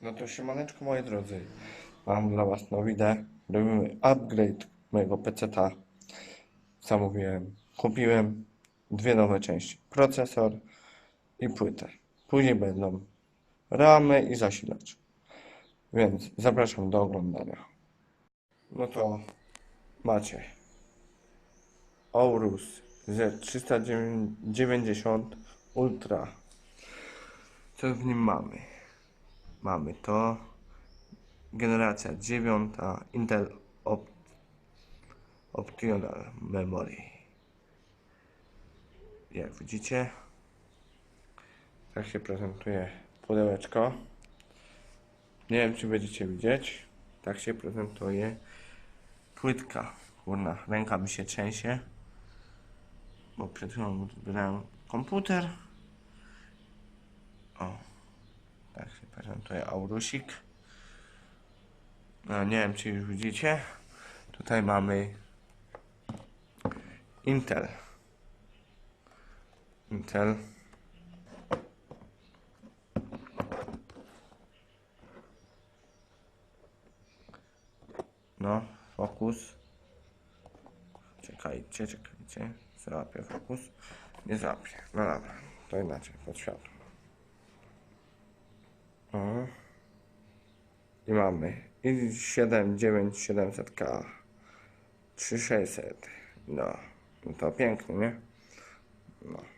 No to siemaneczko moi drodzy. Mam dla was nowinę. Robimy upgrade mojego PC-ta. Zamówiłem, kupiłem dwie nowe części. Procesor i płytę. Później będą ramy i zasilacz. Więc zapraszam do oglądania. No to macie Aorus Z390 Ultra. Co w nim mamy? Mamy to. Generacja dziewiąta Intel Op Optional Memory. Jak widzicie, tak się prezentuje pudełeczko. Nie wiem, czy będziecie widzieć. Tak się prezentuje płytka. Kurna, ręka mi się trzęsie. Bo przed chwilą zbierałem komputer. O, się prezentuje Aurusik. No, nie wiem, czy już widzicie. Tutaj mamy Intel. Intel. No, fokus. Czekajcie, czekajcie. Załapię fokus. Nie załapię. No dobra, to inaczej, pod światło. O. I mamy i 79700K 3600. No, no to pięknie, nie? No.